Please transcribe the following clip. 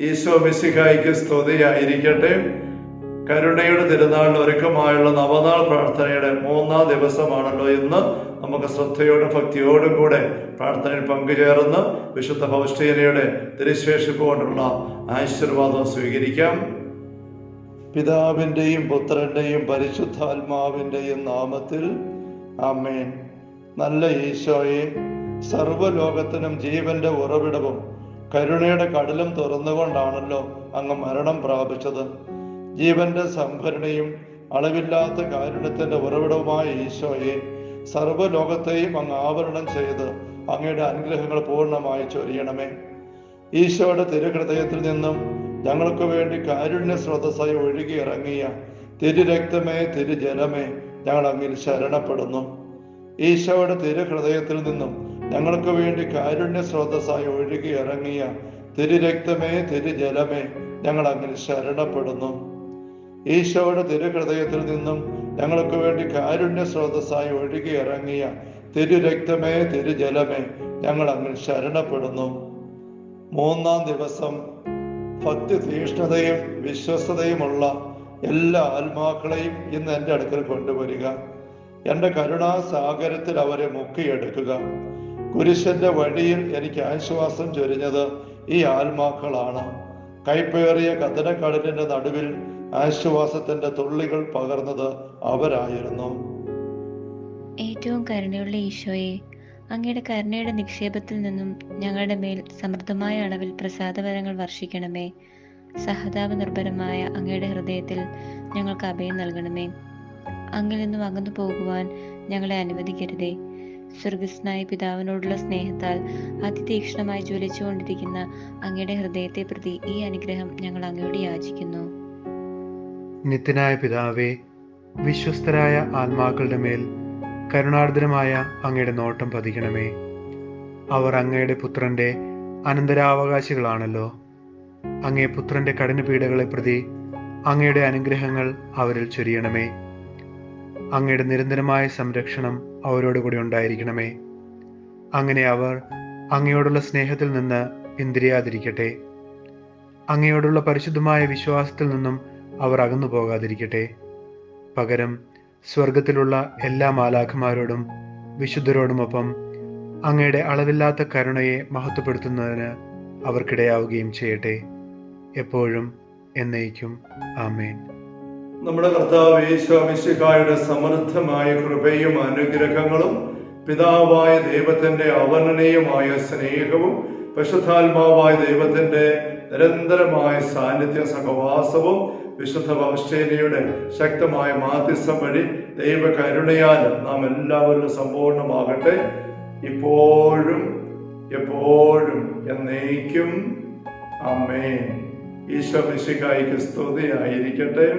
ഈശോ മിസിഹായിക്ക് സ്തുതിയായിരിക്കട്ടെ. കരുണയുടെ തിരുനാളിന് ഒരുക്കമായുള്ള നവനാൾ പ്രാർത്ഥനയുടെ മൂന്നാം ദിവസമാണല്ലോ ഇന്ന്. നമുക്ക് ശ്രദ്ധയോടും ഭക്തിയോടും കൂടെ പ്രാർത്ഥനയിൽ പങ്കുചേർന്ന് വിശുദ്ധ പൗഷ്ടീനയുടെ തിരുശേഷിപ്പ് കൊണ്ടുള്ള ആശീർവാദം സ്വീകരിക്കാം. പിതാവിന്റെയും പുത്രന്റെയും പരിശുദ്ധാത്മാവിന്റെയും നാമത്തിൽ ആമേൻ. നല്ല ഈശോയെ സർവലോകത്തിനും ജീവന്റെ ഉറവിടവും കരുണയുടെ കടലും തുറന്നുകൊണ്ടാണല്ലോ അങ്ങ് മരണം പ്രാപിച്ചത്. ജീവന്റെ സംഭരണയും അളവില്ലാത്ത കാരുണ്യത്തിന്റെ ഉറവിടവുമായ ഈശോയെ സർവലോകത്തെയും അങ്ങ് ആവരണം ചെയ്ത് അങ്ങയുടെ അനുഗ്രഹങ്ങൾ പൂർണമായി ചൊരിയണമേ. ഈശോയുടെ തിരുഹൃദയത്തിൽ നിന്നും ഞങ്ങൾക്ക് വേണ്ടി കാരുണ്യ സ്രോതസ്സായി ഒഴുകി ഇറങ്ങിയ തിരുരക്തമേ തിരുജലമേ ഞങ്ങൾ അങ്ങിൽ ശരണപ്പെടുന്നു. ഈശോയുടെ തിരുഹൃദയത്തിൽ നിന്നും ഞങ്ങൾക്ക് വേണ്ടി കാരുണ്യ സ്രോതസ്സായി ഒഴുകി ഇറങ്ങിയ തിരുരക്തമേ തിരുജലമേ ഞങ്ങൾ അങ്ങനെ ശരണപ്പെടുന്നു. ഈശോയുടെ തിരുഹൃദയത്തിൽ നിന്നും ഞങ്ങൾക്ക് വേണ്ടി കാരുണ്യ സ്രോതസ്സായി ഒഴുകി ഇറങ്ങിയ തിരുരക്തമേ തിരുജലമേ ഞങ്ങൾ അങ്ങനെ ശരണപ്പെടുന്നു. മൂന്നാം ദിവസം ഭക്തി തീഷ്ണതയും വിശ്വസ്തതയുമുള്ള എല്ലാ ആത്മാക്കളെയും ഇന്ന് എന്റെ അടുക്കൽ കൊണ്ടുവരിക. എന്റെ കരുണാസാഗരത്തിൽ അവരെ മുക്കിയെടുക്കുക. കുരിശന്റെ വഴിയിൽ എനിക്ക് ആശ്വാസം ചൊരിഞ്ഞത് ഈ ആത്മാക്കളാണ്. കൈപ്പേറിയ കഥനക്കടലിന്റെ നടുവിൽ ആശ്വാസത്തിന്റെ തുള്ളികൾ പകർന്നത് അവരായിരുന്നു. ഏറ്റവും കരുണയുള്ള ഈശോയെ അങ്ങയുടെ കരുണയുടെ നിക്ഷേപത്തിൽ നിന്നും ഞങ്ങളുടെ മേൽ സമൃദ്ധമായ അളവിൽ പ്രസാദവരങ്ങൾ വർഷിക്കണമേ. സഹതാപ നിർഭരമായ അങ്ങയുടെ ഹൃദയത്തിൽ ഞങ്ങൾക്ക് അഭയം നൽകണമേ. അങ്ങിൽ നിന്നും അകന്നു പോകുവാൻ ഞങ്ങളെ അനുവദിക്കരുതേ. സ്വർഗസ്നായ പിതാവിനോടുള്ള സ്നേഹത്താൽ അതിതീക്ഷ്ണമായി ജ്വലിച്ചുകൊണ്ടിരിക്കുന്ന അങ്ങയുടെ ഹൃദയത്തെ പ്രതി ഈ അനുഗ്രഹം ഞങ്ങൾ അങ്ങയോട് യാചിക്കുന്നു. നിത്യനായ പിതാവേ വിശ്വസ്തരായ ആത്മാക്കളുടെ മേൽ കരുണാർദ്രമായ അങ്ങയുടെ നോട്ടം പതിക്കണമേ. അവർ അങ്ങയുടെ പുത്രന്റെ അനന്തരാവകാശികളാണല്ലോ. അങ്ങേ പുത്രന്റെ കഠിന പീഡകളെ പ്രതി അങ്ങയുടെ അനുഗ്രഹങ്ങൾ അവരിൽ ചൊരിയണമേ. അങ്ങയുടെ നിരന്തരമായ സംരക്ഷണം അവരോട് കൂടി ഉണ്ടായിരിക്കണമേ. അങ്ങനെ അവർ അങ്ങയോടുള്ള സ്നേഹത്തിൽ നിന്ന് പിന്തിരിയാതിരിക്കട്ടെ. അങ്ങയോടുള്ള പരിശുദ്ധമായ വിശ്വാസത്തിൽ നിന്നും അവർ അകന്നു പോകാതിരിക്കട്ടെ. പകരം സ്വർഗത്തിലുള്ള എല്ലാ മാലാഖമാരോടും വിശുദ്ധരോടുമൊപ്പം അങ്ങയുടെ അളവില്ലാത്ത കരുണയെ മഹത്വപ്പെടുത്തുന്നതിന് അവർക്കിടയാവുകയും ചെയ്യട്ടെ. എപ്പോഴും എന്നേക്കും. ആമേൻ. നമ്മുടെ കർത്താവ് യേശോമിശിഹായുടെ സമൃദ്ധമായ കൃപയും അനുഗ്രഹങ്ങളും പിതാവായ ദൈവത്തിന്റെ അവർണനീയമായ സ്നേഹവും വിശുദ്ധാത്മാവായ ദൈവത്തിന്റെ നിരന്തരമായ സാന്നിധ്യ സഹവാസവും വിശുദ്ധ വംശേനയുടെ ശക്തമായ മാധ്യസ്ഥം വഴി ദൈവ കരുണയാൽ നാം എല്ലാവരിലും സമ്പൂർണമാകട്ടെ ഇപ്പോഴും എപ്പോഴും എന്നേക്കും. അമ്മേ ഈശോ മിശിഹായിക്ക് സ്തുതിയായിരിക്കട്ടെ.